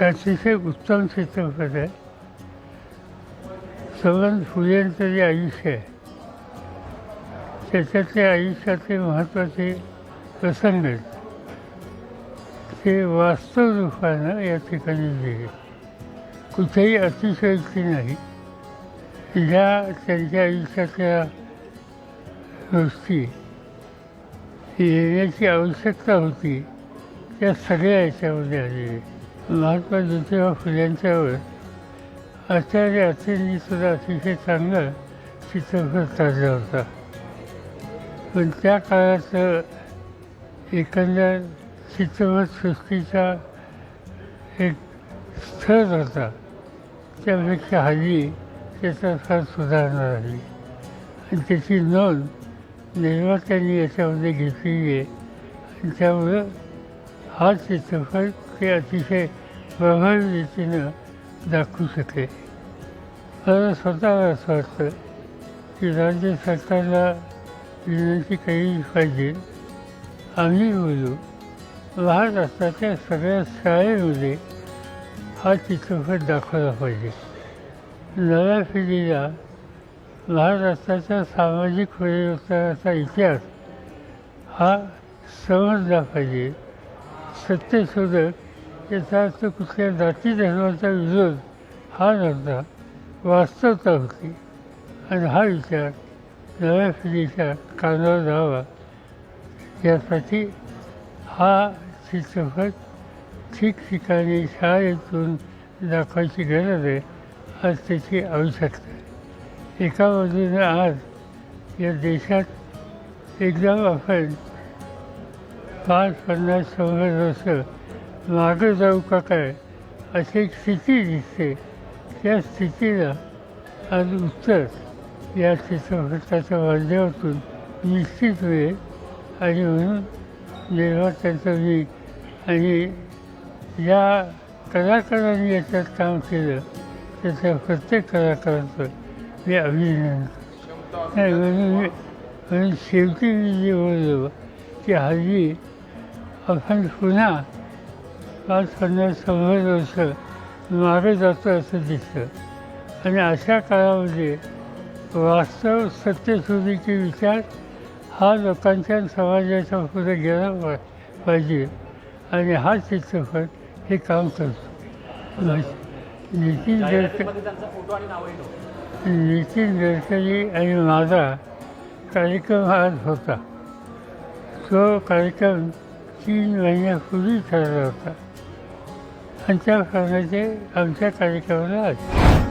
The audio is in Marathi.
अतिशय उत्तम चित्रपट आहे सवन फुलेंचं जे आयुष्य आहे. त्याच्यातले आयुष्यातले महत्त्वाचे प्रसंग आहेत. ते वास्तव रूपानं या ठिकाणी दिले कुठेही अतिशयोक्ती नाही. ज्या त्यांच्या आयुष्यातल्या गोष्टी येण्याची आवश्यकता होती त्या सगळ्या याच्यामध्ये आलेल्या महात्मा ज्योतिबा फुल्यांच्यावर आचार्य अत्रेंनी सुद्धा अतिशय चांगला चित्रपट काढला होता. पण त्या काळाचं एकंदर चित्रपटसृष्टीचा एक स्थळ होता. त्यापेक्षा हल्ली त्याचा फार सुधारणा झाली. आणि त्याची नोंद निर्मात्यांनी याच्यामध्ये घेतलेली आहे. आणि त्यामुळं हा चित्रपट ते अतिशय प्रभावी रीतीनं दाखवू शकले. मला स्वतःला असं वाटतं की राज्य सरकारला विनंती केली पाहिजे. आम्ही बोलू महाराष्ट्राच्या सगळ्या शाळेमध्ये हा चित्रपट दाखवला पाहिजे. नव्या पिढीला महाराष्ट्राच्या सामाजिक परिवर्तनाचा इतिहास हा समजला पाहिजे. सत्यशोधक याचा अर्थ कुठल्या जाती धर्माचा विरोध हा नव्हता वास्तवता होती आणि हा विचार नव्या पिढीच्या कानावर जावा यासाठी हा चित्रपट ठिकठिकाणी शाळेतून दाखवायची गरज आहे आज त्याची आवश्यकता आहे एका बाजूने आज या देशात एकदम आपण पाच पन्नास शंभर वर्ष. मागं जाऊ का काय? अशी एक स्थिती दिसते. त्या स्थितीला आज उत्तर या चित्रपटाच्या माध्यमातून निश्चित मिळेल आणि म्हणून निर्मात्यांचं मी आणि या कलाकारांनी याच्यात काम केलं त्याच्या प्रत्येक कलाकाराचं मी अभिनंदन नाही म्हणून मी म्हणून शेवटी मी जे बोललो की हल्ली आपण पुन्हा पाच पन्नास शंभर वर्ष मागे जातो असं दिसतं. आणि अशा काळामध्ये वास्तव सत्यशोधीचे विचार हा लोकांच्या समाजाच्या पुढे गेला पा- पाहिजे. आणि हा चित्रपट हे काम करतो. नितीन गडकरी नितीन गडकरी आणि माझा कार्यक्रम आज होता. तो कार्यक्रम तीन महिन्यापूर्वी ठरला होता. आणि त्याप्रमाणे आमच्या कार्यक्रमाला आले.